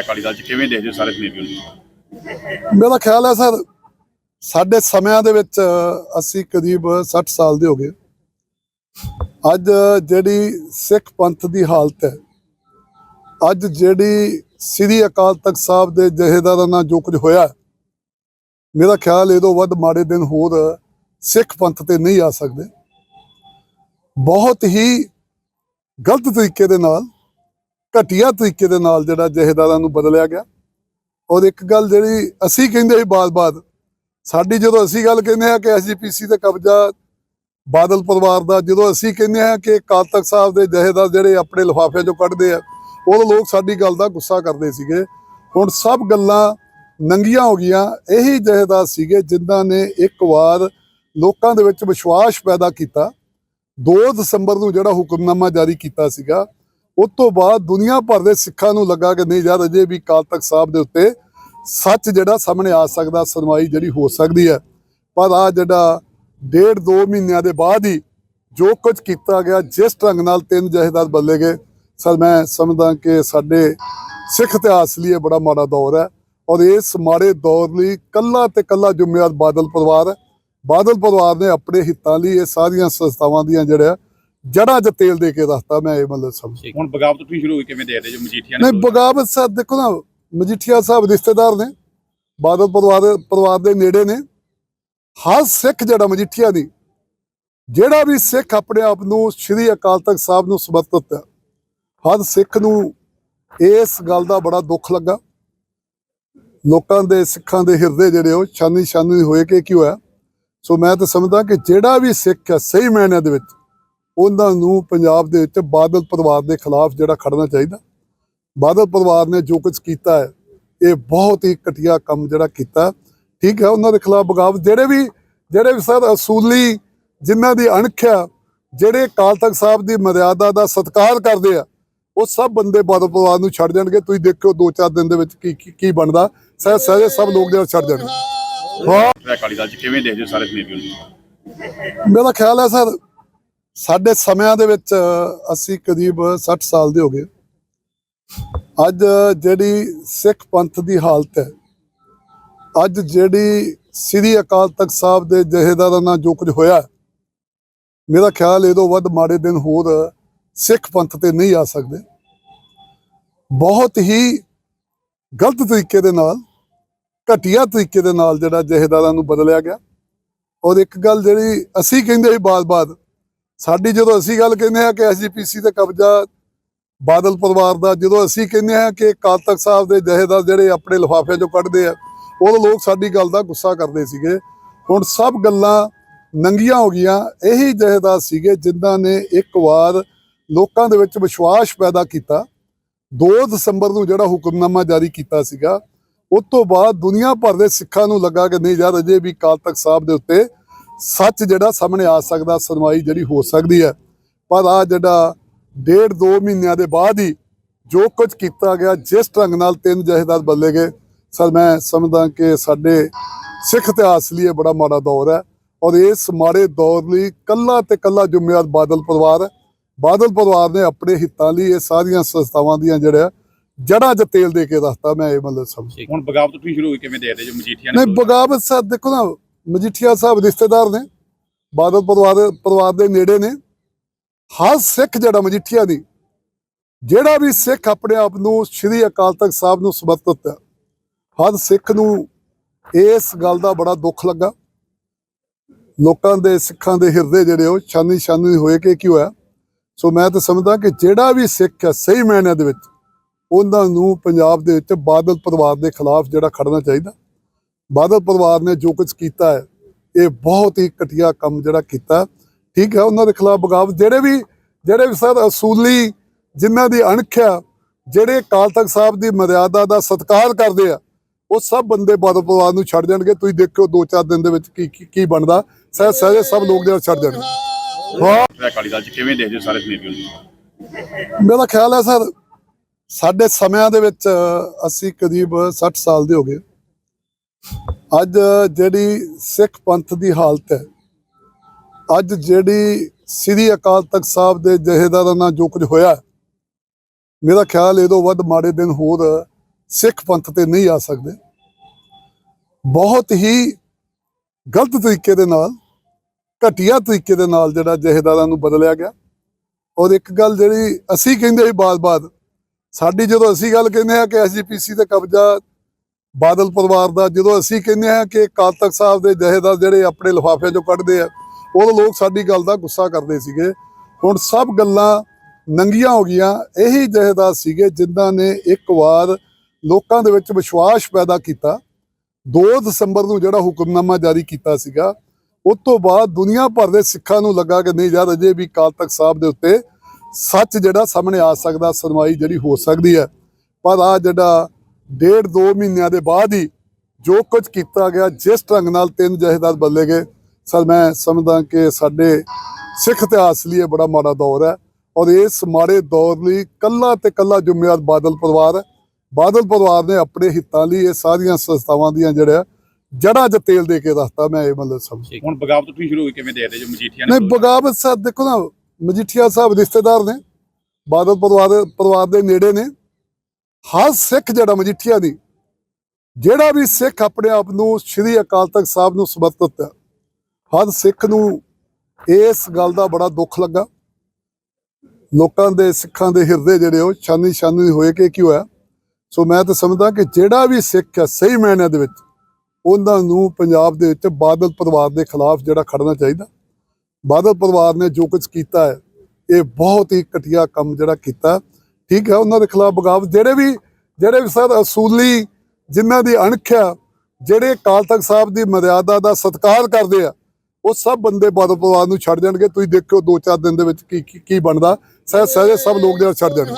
ਅਕਾਲੀ ਦਲ ਚ? ਕਿਵੇਂ ਦੇਖਦੇ ਹੋ ਸਾਰੇ ਕੈਨੇਡੀਅਨ ਨੂੰ? ਮੇਰਾ ਖਿਆਲ ਹੈ ਸਰ, ਸਾਡੇ ਸਮਿਆਂ ਦੇ ਵਿੱਚ ਅਸੀਂ ਕਰੀਬ 60 ਸਾਲ ਦੇ ਹੋ ਗਏ। ਅੱਜ ਜਿਹੜੀ ਸਿੱਖ ਪੰਥ ਦੀ ਹਾਲਤ ਹੈ, ਅੱਜ ਜਿਹੜੀ ਸ੍ਰੀ ਅਕਾਲ ਤਖਤ ਸਾਹਿਬ ਦੇ ਜਹੇਦਾਰਾਂ ਨਾਲ ਜੋ ਕੁਝ ਹੋਇਆ ਮੇਰਾ ਖਿਆਲ ਇਹ ਤੋਂ ਵੱਧ ਮਾੜੇ ਦਿਨ ਹੋਰ ਸਿੱਖ ਪੰਥ ਤੇ ਨਹੀਂ ਆ ਸਕਦੇ। ਬਹੁਤ ਹੀ ਗਲਤ ਤਰੀਕੇ ਦੇ ਨਾਲ ਘਟੀਆ ਤਰੀਕੇ ਦੇ ਨਾਲ ਜਿਹੜਾ ਜਹੇਦਾਰਾਂ ਨੂੰ ਬਦਲਿਆ ਗਿਆ। ਔਰ ਇੱਕ ਗੱਲ ਜਿਹੜੀ ਅਸੀਂ ਕਹਿੰਦੇ ਸੀ ਬਾਰ-ਬਾਰ ਸਾਡੀ ਜਦੋਂ ਅਸੀਂ ਗੱਲ ਕਹਿੰਦੇ ਆ ਕਿ ਐਸਜੀਪੀਸੀ ਤੇ ਕਬਜ਼ਾ ਬਾਦਲ ਪਰਿਵਾਰ ਦਾ, ਜਦੋਂ ਅਸੀਂ ਕਹਿੰਦੇ ਆ ਕਿ ਅਕਾਲ ਤਖਤ ਸਾਹਿਬ ਦੇ ਜਹੇਦਾਰ ਜਿਹੜੇ ਆਪਣੇ ਲਿਫਾਫਿਆਂ ਚੋਂ ਕੱਢਦੇ ਆ ਉਹ ਲੋਕ ਸਾਡੀ ਗੱਲ ਦਾ ਗੁੱਸਾ ਕਰਦੇ ਸੀਗੇ। ਹੁਣ ਸਭ ਗੱਲਾਂ ਨੰਗੀਆਂ ਹੋ ਗਈਆਂ, ਇਹੀ ਜਹੇਦਾਰ ਸੀਗੇ ਜਿਨ੍ਹਾਂ ਨੇ ਇੱਕ ਵਾਰ ਲੋਕਾਂ ਦੇ ਵਿੱਚ ਵਿਸ਼ਵਾਸ ਪੈਦਾ ਕੀਤਾ। 2 ਦਸੰਬਰ ਨੂੰ ਜਿਹੜਾ ਹੁਕਮਨਾਮਾ ਜਾਰੀ ਕੀਤਾ ਸੀਗਾ ਉਸ ਤੋਂ ਬਾਅਦ ਦੁਨੀਆ ਭਰ ਦੇ ਸਿੱਖਾਂ ਨੂੰ ਲੱਗਾ ਕਿ ਨਹੀਂ ਯਾਰ, ਅਜੇ ਵੀ ਅਕਾਲ ਤਖਤ ਸਾਹਿਬ ਦੇ ਉੱਤੇ ਸੱਚ ਜਿਹੜਾ ਸਾਹਮਣੇ ਆ ਸਕਦਾ, ਸੁਣਵਾਈ ਜਿਹੜੀ ਹੋ ਸਕਦੀ ਹੈ। ਪਰ ਆ ਜਿਹੜਾ ਡੇਢ ਦੋ ਮਹੀਨਿਆਂ ਦੇ ਬਾਅਦ ਹੀ ਜੋ ਕੁਝ ਕੀਤਾ ਗਿਆ, ਜਿਸ ਢੰਗ ਨਾਲ ਤਿੰਨ ਜਹੇਦਾਰ ਬਦਲੇ ਗਏ, ਸਰ ਮੈਂ ਸਮਝਦਾ ਕਿ ਸਾਡੇ ਸਿੱਖ ਇਤਿਹਾਸ ਲਈ ਇਹ ਬੜਾ ਮਾੜਾ ਦੌਰ ਹੈ ਔਰ ਇਸ ਮਾੜੇ ਦੌਰ ਲਈ ਕੱਲਾ ਤੇ ਕੱਲਾ ਜ਼ਿੰਮੇਵਾਰ ਬਾਦਲ ਪਰਿਵਾਰ ਹੈ। ਬਾਦਲ ਪਰਿਵਾਰ ਨੇ ਆਪਣੇ ਹਿੱਤਾਂ ਲਈ ਇਹ ਸਾਰੀਆਂ ਸੰਸਥਾਵਾਂ ਦੀਆਂ ਜਿਹੜਾ ਜੜ੍ਹਾਂ 'ਚ ਤੇਲ ਦੇ ਕੇ ਰੱਖਤਾ ਮੈਂ ਇਹ ਮਤਲਬ ਸਮਝ। ਹੁਣ ਬਗਾਵਤ ਤੁਸੀਂ ਸ਼ੁਰੂ ਹੋਈ ਕਿਵੇਂ ਦੇਖਦੇ ਜੋ ਮਜੀਠੀਆ ਨੇ ਨਹੀਂ ਬਗਾਵਤ ਸਾਹਿਬ ਦੇਖੋ ਨਾ ਮਜੀਠੀਆ ਸਾਹਿਬ ਰਿਸ਼ਤੇਦਾਰ ਨੇ ਬਾਦਲ ਪਰਿਵਾਰ ਪਰਿਵਾਰ ਦੇ ਨੇੜੇ ਨੇ। ਹਰ ਸਿੱਖ ਜਿਹੜਾ ਮਜੀਠੀਆ ਦੀ ਜਿਹੜਾ ਵੀ ਸਿੱਖ ਆਪਣੇ ਆਪ ਨੂੰ ਸ੍ਰੀ ਅਕਾਲ ਤਖਤ ਸਾਹਿਬ ਨੂੰ ਸਮਰਪਿਤ ਹੈ ਹਰ ਸਿੱਖ ਨੂੰ ਇਸ ਗੱਲ ਦਾ ਬੜਾ ਦੁੱਖ ਲੱਗਾ। ਲੋਕਾਂ ਦੇ ਸਿੱਖਾਂ ਦੇ ਹਿਰਦੇ ਜਿਹੜੇ ਉਹ ਛਾਨੀ ਛਾਨੀ ਹੋਏ ਕਿ ਕੀ ਹੋਇਆ। ਸੋ ਮੈਂ ਤਾਂ ਸਮਝਦਾ ਕਿ ਜਿਹੜਾ ਵੀ ਸਿੱਖ ਹੈ ਸਹੀ ਮਾਇਨਿਆਂ ਦੇ ਵਿੱਚ ਉਹਨਾਂ ਨੂੰ ਪੰਜਾਬ ਦੇ ਵਿੱਚ ਬਾਦਲ ਪਰਿਵਾਰ ਦੇ ਖਿਲਾਫ ਜਿਹੜਾ ਖੜਨਾ ਚਾਹੀਦਾ। ਬਾਦਲ ਪਰਿਵਾਰ ਨੇ ਜੋ ਕੁਝ ਕੀਤਾ ਹੈ ਇਹ ਬਹੁਤ ਹੀ ਘਟੀਆ ਕੰਮ ਜਿਹੜਾ ਕੀਤਾ। ਠੀਕ ਹੈ ਉਹਨਾਂ ਦੇ ਖਿਲਾਫ ਬਗਾਵਤ ਜਿਹੜੇ ਵੀ ਜਿਹੜੇ ਵੀ ਸਰ ਅਸੂਲੀ ਜਿਨ੍ਹਾਂ ਦੀ ਅਣਖਿਆ ਜਿਹੜੇ ਅਕਾਲ ਤਖਤ ਸਾਹਿਬ ਦੀ ਮਰਿਆਦਾ ਦਾ ਸਤਿਕਾਰ ਕਰਦੇ ਆ ਉਹ ਸਭ ਬੰਦੇ ਬਾਦਲ ਪਰਿਵਾਰ ਨੂੰ ਛੱਡ ਜਾਣਗੇ। ਤੁਸੀਂ ਦੇਖਿਓ ਦੋ ਚਾਰ ਦਿਨ ਦੇ ਵਿੱਚ ਕੀ ਕੀ- ਬਣਦਾ। ਸਹਿ ਸਹਿਜੇ ਸਭ ਲੋਕ ਜਿਹੜਾ ਛੱਡ ਜਾਣਗੇ। ਹਾਂ ਅਕਾਲੀ ਦਲ ਚ ਕਿਵੇਂ ਦੇਖਦੇ ਹੋ ਸਾਰੇ ਕੈਨੇਡੀਅਨ ਨੂੰ? ਮੇਰਾ ਖਿਆਲ ਹੈ ਸਰ ਸਾਡੇ ਸਮਿਆਂ ਦੇ ਵਿੱਚ ਅਸੀਂ ਕਰੀਬ 60 ਸਾਲ ਦੇ ਹੋ ਗਏ। ਅੱਜ ਜਿਹੜੀ ਸਿੱਖ ਪੰਥ ਦੀ ਹਾਲਤ ਹੈ, ਅੱਜ ਜਿਹੜੀ ਸ੍ਰੀ ਅਕਾਲ ਤਖਤ ਸਾਹਿਬ ਦੇ ਜਹੇਦਾਰਾਂ ਨਾਲ ਜੋ ਕੁਝ ਹੋਇਆ, ਮੇਰਾ ਖਿਆਲ ਇਹ ਤੋਂ ਵੱਧ ਮਾੜੇ ਦਿਨ ਹੋਰ ਸਿੱਖ ਪੰਥ ਤੇ ਨਹੀਂ ਆ ਸਕਦੇ। ਬਹੁਤ ਹੀ ਗਲਤ ਤਰੀਕੇ ਦੇ ਨਾਲ, ਘਟੀਆ ਤਰੀਕੇ ਦੇ ਨਾਲ ਜਿਹੜਾ ਜਹੇਦਾਰਾਂ ਨੂੰ ਬਦਲਿਆ ਗਿਆ। ਔਰ ਇੱਕ ਗੱਲ ਜਿਹੜੀ ਅਸੀਂ ਕਹਿੰਦੇ ਸੀ ਬਾਰ-ਬਾਰ ਸਾਡੀ ਜਦੋਂ ਅਸੀਂ ਗੱਲ ਕਹਿੰਦੇ ਆ ਕਿ ਐਸਜੀਪੀਸੀ ਤੇ ਕਬਜ਼ਾ ਬਾਦਲ ਪਰਿਵਾਰ ਦਾ, ਜਦੋਂ ਅਸੀਂ ਕਹਿੰਦੇ ਆ ਕਿ ਕਾਲ ਤਖਤ ਸਾਹਿਬ ਦੇ ਜਹੇਦਾਰ ਜਿਹੜੇ ਆਪਣੇ ਲਿਫਾਫਿਆਂ ਚੋਂ ਕੱਢਦੇ ਆ ਉਹ ਲੋਕ ਸਾਡੀ ਗੱਲ ਦਾ ਗੁੱਸਾ ਕਰਦੇ ਸੀਗੇ। ਹੁਣ ਸਭ ਗੱਲਾਂ ਨੰਗੀਆਂ ਹੋ ਗਈਆਂ। ਇਹੀ ਜਹੇਦਾਰ ਸੀਗੇ ਜਿਨ੍ਹਾਂ ਨੇ ਇੱਕ ਵਾਰ ਲੋਕਾਂ ਦੇ ਵਿੱਚ ਵਿਸ਼ਵਾਸ ਪੈਦਾ ਕੀਤਾ। 2 ਦਸੰਬਰ ਨੂੰ ਜਿਹੜਾ ਹੁਕਮਨਾਮਾ ਜਾਰੀ ਕੀਤਾ ਸੀਗਾ, ਉਸ ਤੋਂ ਬਾਅਦ ਦੁਨੀਆ ਭਰ ਦੇ ਸਿੱਖਾਂ ਨੂੰ ਲੱਗਾ ਕਿ ਨਹੀਂ ਯਾਰ, ਅਜੇ ਵੀ ਕਾਲ ਤਖਤ ਸਾਹਿਬ ਦੇ ਉੱਤੇ ਸੱਚ ਜਿਹੜਾ ਸਾਹਮਣੇ ਆ ਸਕਦਾ ਸੁਣਵਾਈ ਜਿਹੜੀ ਹੋ ਸਕਦੀ ਹੈ। ਪਰ ਆ ਜਿਹੜਾ ਡੇਢ ਦੋ ਮਹੀਨਿਆਂ ਦੇ ਬਾਅਦ ਹੀ ਜੋ ਕੁਝ ਕੀਤਾ ਗਿਆ ਜਿਸ ਢੰਗ ਨਾਲ ਤਿੰਨ ਜਹੇਦਾਰ ਬਦਲੇ ਗਏ ਸਰ ਮੈਂ ਸਮਝਦਾ ਕਿ ਸਾਡੇ ਸਿੱਖ ਇਤਿਹਾਸ ਲਈ ਇਹ ਬੜਾ ਮਾੜਾ ਦੌਰ ਹੈ ਔਰ ਇਸ ਮਾੜੇ ਦੌਰ ਲਈ ਕੱਲਾ ਤੇ ਕੱਲਾ ਜ਼ਿੰਮੇਵਾਰ ਬਾਦਲ ਪਰਿਵਾਰ ਹੈ। ਬਾਦਲ ਪਰਿਵਾਰ ਨੇ ਆਪਣੇ ਹਿੱਤਾਂ ਲਈ ਇਹ ਸਾਰੀਆਂ ਸੰਸਥਾਵਾਂ ਦੀਆਂ ਜਿਹੜਾ ਜੜ੍ਹਾਂ 'ਚ ਤੇਲ ਦੇ ਕੇ ਰੱਖਤਾ ਮੈਂ ਇਹ ਮਤਲਬ ਸਮਝ ਹੁਣ ਬਗਾਵਤ ਤੁਸੀਂ ਸ਼ੁਰੂ ਹੋਈ ਕਿਵੇਂ ਦੇਖਦੇ ਜੋ ਮਜੀਠੀਆ ਨੇ ਨਹੀਂ ਬਗਾਵਤ ਸਾਹਿਬ ਦੇਖੋ ਨਾ ਮਜੀਠੀਆ ਸਾਹਿਬ ਰਿਸ਼ਤੇਦਾਰ ਨੇ, ਬਾਦਲ ਪਰਿਵਾਰ ਪਰਿਵਾਰ ਦੇ ਨੇੜੇ ਨੇ। ਹਰ ਸਿੱਖ ਜਿਹੜਾ ਮਜੀਠੀਆ ਦੀ, ਜਿਹੜਾ ਵੀ ਸਿੱਖ ਆਪਣੇ ਆਪ ਨੂੰ ਸ੍ਰੀ ਅਕਾਲ ਤਖਤ ਸਾਹਿਬ ਨੂੰ ਸਮਰਪਿਤ ਹੈ, ਹਰ ਸਿੱਖ ਨੂੰ ਇਸ ਗੱਲ ਦਾ ਬੜਾ ਦੁੱਖ ਲੱਗਾ। ਲੋਕਾਂ ਦੇ, ਸਿੱਖਾਂ ਦੇ ਹਿਰਦੇ ਜਿਹੜੇ ਉਹ ਛਾਨੀ ਛਾਨੀ ਹੋਏ ਕਿ ਕੀ ਹੋਇਆ। ਸੋ ਮੈਂ ਤਾਂ ਸਮਝਦਾ ਕਿ ਜਿਹੜਾ ਵੀ ਸਿੱਖ ਹੈ ਸਹੀ ਮਾਇਨਿਆਂ ਦੇ ਵਿੱਚ, ਉਹਨਾਂ ਨੂੰ ਪੰਜਾਬ ਦੇ ਵਿੱਚ ਬਾਦਲ ਪਰਿਵਾਰ ਦੇ ਖਿਲਾਫ ਜਿਹੜਾ ਖੜਨਾ ਚਾਹੀਦਾ। ਬਾਦਲ ਪਰਿਵਾਰ ਨੇ ਜੋ ਕੁਝ ਕੀਤਾ ਹੈ ਇਹ ਬਹੁਤ ਹੀ ਘਟੀਆ ਕੰਮ ਜਿਹੜਾ ਕੀਤਾ। ਠੀਕ ਹੈ ਉਹਨਾਂ ਦੇ ਖਿਲਾਫ ਬਗਾਵਤ ਜਿਹੜੇ ਵੀ ਜਿਹੜੇ ਵੀ ਸਰ ਅਸੂਲੀ ਜਿਨ੍ਹਾਂ ਦੀ ਅਣਖਿਆ ਜਿਹੜੇ ਅਕਾਲ ਤਖਤ ਸਾਹਿਬ ਦੀ ਮਰਿਆਦਾ ਦਾ ਸਤਿਕਾਰ ਕਰਦੇ ਆ ਉਹ ਸਭ ਬੰਦੇ ਬਾਦਲ ਪਰਿਵਾਰ ਨੂੰ ਛੱਡ ਜਾਣਗੇ। ਤੁਸੀਂ ਦੇਖਿਓ ਦੋ ਚਾਰ ਦਿਨ ਦੇ ਵਿੱਚ ਕੀ ਕੀ- ਕੀ ਬਣਦਾ। ਸਹਿ ਸਹਿਜੇ ਸਭ ਲੋਕ ਜਿਹੜਾ ਛੱਡ ਜਾਣਗੇ। ਹਾਂ। ਅਕਾਲੀ ਦਲ ਚ ਕਿਵੇਂ ਦੇਖਦੇ ਸਾਰੇ ਕੈਨੇਡੀਅਨ ਨੂੰ ਮੇਰਾ ਖਿਆਲ ਹੈ ਸਰ ਸਾਡੇ ਸਮਿਆਂ ਦੇ ਵਿੱਚ ਅਸੀਂ ਕਰੀਬ 60 ਸਾਲ ਦੇ ਹੋ ਗਏ। ਅੱਜ ਜਿਹੜੀ ਸਿੱਖ ਪੰਥ ਦੀ ਹਾਲਤ ਹੈ, ਅੱਜ ਜਿਹੜੀ ਸ੍ਰੀ ਅਕਾਲ ਤਖਤ ਸਾਹਿਬ ਦੇ ਜਹੇਦਾਰਾਂ ਨਾਲ ਜੋ ਕੁਝ ਹੋਇਆ, ਮੇਰਾ ਖਿਆਲ ਇਹ ਤੋਂ ਵੱਧ ਮਾੜੇ ਦਿਨ ਹੋਰ ਸਿੱਖ ਪੰਥ ਤੇ ਨਹੀਂ ਆ ਸਕਦੇ। ਬਹੁਤ ਹੀ ਗਲਤ ਤਰੀਕੇ ਦੇ ਨਾਲ, ਘਟੀਆ ਤਰੀਕੇ ਦੇ ਨਾਲ ਜਿਹੜਾ ਜਹੇਦਾਰਾਂ ਨੂੰ ਬਦਲਿਆ ਗਿਆ। ਔਰ ਇੱਕ ਗੱਲ ਜਿਹੜੀ ਅਸੀਂ ਕਹਿੰਦੇ ਸੀ ਬਾਰ-ਬਾਰ, ਸਾਡੀ ਜਦੋਂ ਅਸੀਂ ਗੱਲ ਕਹਿੰਦੇ ਆ ਕਿ ਐਸਜੀਪੀਸੀ ਤੇ ਕਬਜ਼ਾ ਬਾਦਲ ਪਰਿਵਾਰ ਦਾ, ਜਦੋਂ ਅਸੀਂ ਕਹਿੰਦੇ ਆ ਕਿ ਕਾਲ ਤਖਤ ਸਾਹਿਬ ਦੇ ਜਹੇਦਾਰ ਜਿਹੜੇ ਆਪਣੇ ਲਿਫਾਫਿਆਂ ਚੋਂ ਕੱਢਦੇ ਆ ਉਹ ਲੋਕ ਸਾਡੀ ਗੱਲ ਦਾ ਗੁੱਸਾ ਕਰਦੇ ਸੀਗੇ। ਹੁਣ ਸਭ ਗੱਲਾਂ ਨੰਗੀਆਂ ਹੋ ਗਈਆਂ। ਇਹੀ ਜਹੇਦਾਰ ਸੀਗੇ ਜਿਨ੍ਹਾਂ ਨੇ ਇੱਕ ਵਾਰ ਲੋਕਾਂ ਦੇ ਵਿੱਚ ਵਿਸ਼ਵਾਸ ਪੈਦਾ ਕੀਤਾ। 2 ਦਸੰਬਰ ਨੂੰ ਜਿਹੜਾ ਹੁਕਮਨਾਮਾ ਜਾਰੀ ਕੀਤਾ ਸੀਗਾ, ਉਸ ਤੋਂ ਬਾਅਦ ਦੁਨੀਆ ਭਰ ਦੇ ਸਿੱਖਾਂ ਨੂੰ ਲੱਗਾ ਕਿ ਨਹੀਂ ਯਾਰ, ਅਜੇ ਵੀ ਕਾਲ ਤਖਤ ਸਾਹਿਬ ਦੇ ਉੱਤੇ ਸੱਚ ਜਿਹੜਾ ਸਾਹਮਣੇ ਆ ਸਕਦਾ, ਸੁਣਵਾਈ ਜਿਹੜੀ ਹੋ ਸਕਦੀ ਹੈ। ਪਰ ਆ ਜਿਹੜਾ ਡੇਢ ਦੋ ਮਹੀਨਿਆਂ ਦੇ ਬਾਅਦ ਹੀ ਜੋ ਕੁਝ ਕੀਤਾ ਗਿਆ ਜਿਸ ਢੰਗ ਨਾਲ ਤਿੰਨ ਜਹੇਦਾਰ ਬਦਲੇ ਗਏ। ਸਰ ਮੈਂ ਸਮਝਦਾ ਕਿ ਸਾਡੇ ਸਿੱਖ ਇਤਿਹਾਸ ਲਈ ਇਹ ਬੜਾ ਮਾੜਾ ਦੌਰ ਹੈ ਔਰ ਇਸ ਮਾੜੇ ਦੌਰ ਲਈ ਕੱਲਾ ਤੇ ਕੱਲਾ ਜ਼ਿੰਮੇਵਾਰ ਬਾਦਲ ਪਰਿਵਾਰ ਹੈ। ਬਾਦਲ ਪਰਿਵਾਰ ਨੇ ਆਪਣੇ ਹਿੱਤਾਂ ਲਈ ਇਹ ਸਾਰੀਆਂ ਸੰਸਥਾਵਾਂ ਦੀਆਂ ਜਿਹੜਾ ਜੜ੍ਹਾਂ 'ਚ ਤੇਲ ਦੇ ਕੇ ਰੱਖਤਾ ਮੈਂ ਇਹ ਮਤਲਬ ਸਮਝ ਹੁਣ ਬਗਾਵਤ ਤੁਸੀਂ ਸ਼ੁਰੂ ਹੋਈ ਕਿਵੇਂ ਦੇਖਦੇ ਜੋ ਮਜੀਠੀਆ ਨੇ? ਨਹੀਂ ਬਗਾਵਤ ਸਾਹਿਬ ਦੇਖੋ ਨਾ ਮਜੀਠੀਆ ਸਾਹਿਬ ਰਿਸ਼ਤੇਦਾਰ ਨੇ ਬਾਦਲ ਪਰਿਵਾਰ ਪਰਿਵਾਰ ਦੇ ਨੇੜੇ ਨੇ। ਹਰ ਸਿੱਖ ਜਿਹੜਾ ਮਜੀਠੀਆ ਦੀ, ਜਿਹੜਾ ਵੀ ਸਿੱਖ ਆਪਣੇ ਆਪ ਨੂੰ ਸ੍ਰੀ ਅਕਾਲ ਤਖਤ ਸਾਹਿਬ ਨੂੰ ਸਮਰਪਿਤ ਹੈ, ਹਰ ਸਿੱਖ ਨੂੰ ਇਸ ਗੱਲ ਦਾ ਬੜਾ ਦੁੱਖ ਲੱਗਾ। ਲੋਕਾਂ ਦੇ, ਸਿੱਖਾਂ ਦੇ ਹਿਰਦੇ ਜਿਹੜੇ ਉਹ ਛਾਨੀ ਛਾਨੀ ਹੋਏ ਕਿ ਕੀ ਹੋਇਆ ਸੋ ਮੈਂ ਤਾਂ ਸਮਝਦਾ ਕਿ ਜਿਹੜਾ ਵੀ ਸਿੱਖ ਹੈ, ਸਹੀ ਮਾਇਨਿਆਂ ਦੇ ਵਿੱਚ, ਉਹਨਾਂ ਨੂੰ ਪੰਜਾਬ ਦੇ ਵਿੱਚ ਬਾਦਲ ਪਰਿਵਾਰ ਦੇ ਖਿਲਾਫ ਜਿਹੜਾ ਖੜਨਾ ਚਾਹੀਦਾ। ਬਾਦਲ ਪਰਿਵਾਰ ਨੇ ਜੋ ਕੁਝ ਕੀਤਾ ਹੈ, ਇਹ ਬਹੁਤ ਹੀ ਘਟੀਆ ਕੰਮ ਜਿਹੜਾ ਕੀਤਾ ਠੀਕ ਹੈ ਉਹਨਾਂ ਦੇ ਖਿਲਾਫ ਬਗਾਵਤ ਜਿਹੜੇ ਵੀ ਜਿਹੜੇ ਵੀ ਸਰ ਅਸੂਲੀ ਜਿਨ੍ਹਾਂ ਦੀ ਅਣਖ ਆ ਜਿਹੜੇ ਅਕਾਲ ਤਖਤ ਸਾਹਿਬ ਦੀ ਮਰਿਆਦਾ ਦਾ ਸਤਿਕਾਰ ਕਰਦੇ ਆ ਉਹ ਸਭ ਬੰਦੇ ਬਾਦਲ ਪਰਿਵਾਰ ਨੂੰ ਛੱਡ ਜਾਣਗੇ। ਤੁਸੀਂ ਦੇਖਿਓ ਦੋ ਚਾਰ ਦਿਨ ਦੇ ਵਿੱਚ ਕੀ ਕੀ- ਬਣਦਾ। ਸਹਿ ਸਹਿਜੇ ਸਭ ਲੋਕ ਜਿਹੜਾ ਛੱਡ ਜਾਣਗੇ।